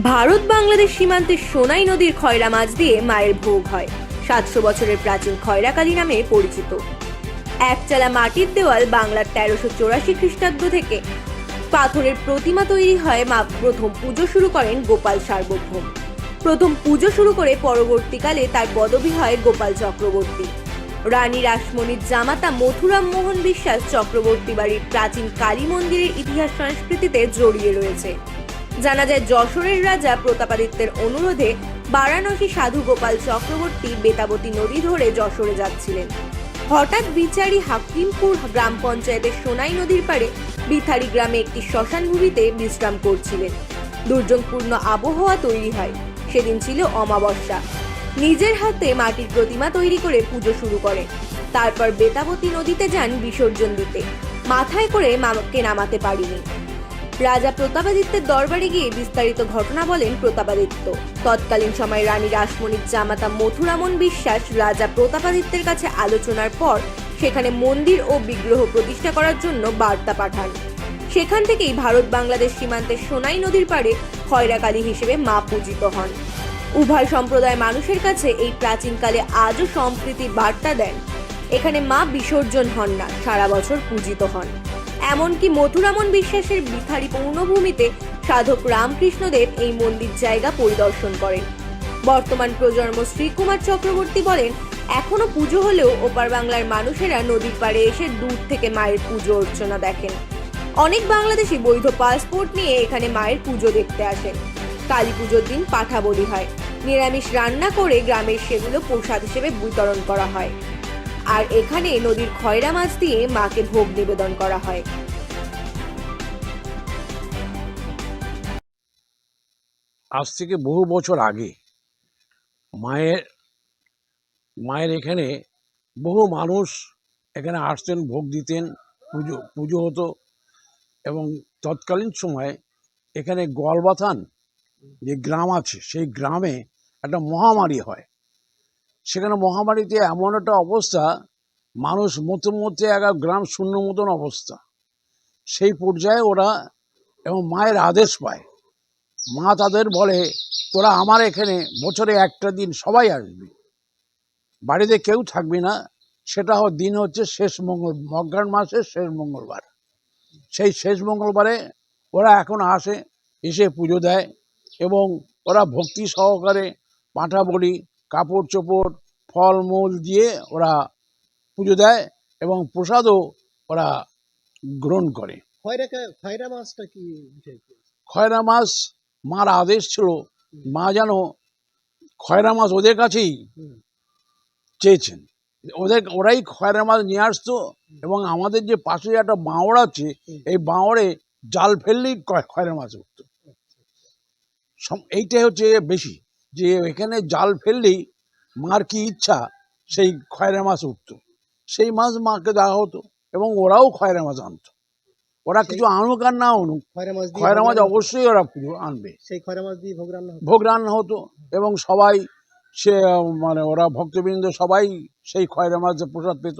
ভারত বাংলাদেশ সীমান্তে সোনাই নদীর খয়রা মাছ দিয়ে মায়ের ভোগ হয়। সাতশো বছরের প্রাচীন খয়রাকালী নামে পরিচিত। একচালা মাটির দেওয়াল বাংলার তেরোশো চৌরাশি খ্রিস্টাব্দ থেকে। পাথরের প্রতিমা তৈরি হয় মা প্রথম পুজো শুরু করেন গোপাল সার্বভৌম। প্রথম পুজো শুরু করে পরবর্তীকালে তার পদবী হয় গোপাল চক্রবর্তী। রানী রাসমণির জামাতা মথুরাম মোহন বিশ্বাস চক্রবর্তী বাড়ির প্রাচীন কালী মন্দিরের ইতিহাস সংস্কৃতিতে জড়িয়ে রয়েছে। জানা যায় যশোরের রাজা প্রতাপাদিত্যের অনুরোধে বারাণসী সাধু গোপাল চক্রবর্তী বেতাবতী নদী ধরে যশোরে যাচ্ছিলেন। হঠাৎ বিচারি হাকিমপুর গ্রাম পঞ্চায়েতের সোনাই নদীর পাড়ে বিথারি গ্রামে একটি শ্মশান ভূমিতে বিশ্রাম করছিলেন। দুর্যোগপূর্ণ আবহাওয়া তৈরি হয়। সেদিন ছিল অমাবস্যা। নিজের হাতে মাটির প্রতিমা তৈরি করে পুজো শুরু করে তারপর বেতাবতী নদীতে যান বিসর্জন দিতে। মাথায় করে মাকে নামাতে পারিনি। রাজা প্রতাপাদিত্যের দরবারে গিয়ে বিস্তারিত ঘটনা বলেন প্রতাপাদিত্য। তৎকালীন সময় রানী রাসমণির জামাতা মথুরামন বিশ্বাস রাজা প্রতাপাদিত্যের কাছে আলোচনার পর সেখানে মন্দির ও বিগ্রহ প্রতিষ্ঠা করার জন্য বার্তা পাঠান। সেখান থেকেই ভারত বাংলাদেশ সীমান্তের সোনাই নদীর পাড়ে খয়রাকালী হিসেবে মা পূজিত হন। উভয় সম্প্রদায় মানুষের কাছে এই প্রাচীনকালে আজও সম্প্রীতির বার্তা দেন। এখানে মা বিসর্জন হন না, সারা বছর পূজিত হন। এমনকি মথুরামন বিশ্বাসের বিথারি পূর্ণভূমিতে সাধক রামকৃষ্ণদেব এই মন্দির জায়গা পরিদর্শন করেন। বর্তমান প্রজন্ম শ্রীকুমার চক্রবর্তী বলেন, এখনও পুজো হলেও ওপার বাংলার মানুষেরা নদীর পাড়ে এসে দূর থেকে মায়ের পুজো অর্চনা দেখেন। অনেক বাংলাদেশি বৈধ পাসপোর্ট নিয়ে এখানে মায়ের পুজো দেখতে আসেন। কালী পুজোর দিন পাঠা বলি হয়। নিরামিষ রান্না করে গ্রামের সেগুলো প্রসাদ হিসেবে বিতরণ করা হয়। আর এখানে নদীর খয়রা মাছ দিয়ে মাকে ভোগ নিবেদন করা হয়। আজ থেকে বহু বছর আগে মায়ের মায়ের এখানে বহু মানুষ এখানে আসতেন, ভোগ দিতেন, পুজো পুজো হতো এবং তৎকালীন সময় এখানে গলবাথান যে গ্রাম আছে, সেই গ্রামে একটা মহামারী হয়। সেখানে মহামারীতে এমন একটা অবস্থা, মানুষ মতো মধ্যে এক গ্রাম শূন্য মতন অবস্থা। সেই পর্যায়ে ওরা এবং মায়ের আদেশ পায়। মা তাদের বলে, তোরা আমার এখানে বছরে একটা দিন সবাই আসবি। বাড়িতে কেউ থাকবি না। সেটা দিন হচ্ছে শেষ মঙ্গল মগ্রাণ মাসের শেষ মঙ্গলবার। সেই শেষ মঙ্গলবারে ওরা এখন আসে, এসে পুজো দেয় এবং ওরা ভক্তি সহকারে পাঁঠা বড়ি কাপড় চোপড় ফলমূল দিয়ে ওরা পুজো দেয় এবং প্রসাদও ওরা গ্রহণ করে। খয়রা খয়রা মাছটা কি খয়রা মাছ মার আদেশ ছিল মা যেন খয়রা মাছ ওদের কাছেই চেয়েছেন। ওদের ওরাই খয়রা মাছ নিয়ে আসতো এবং আমাদের যে পাশে একটা বাঁওড় আছে এই বাঁওড়ে জাল ফেললেই খয়রা মাছ উঠতো। সম- এইটাই হচ্ছে বেশি। যে এখানে জাল ফেললেই মার কি ইচ্ছা সেই খয়রা মাছ উঠতো। সেই মাছ মাকে দেওয়া হতো এবং ওরাও খয়রা মাছ আনতো। ওরা কিছু আনুক আর না আনুক খয়রা মাছ খয়রা মাছ অবশ্যই ওরা পুজো আনবে। সেই খয়রা মাছ দিয়ে ভোগ রান্না ভোগ রান্না হতো এবং সবাই সে মানে ওরা ভক্তবৃন্দ সবাই সেই খয়রা মাছ প্রসাদ পেত।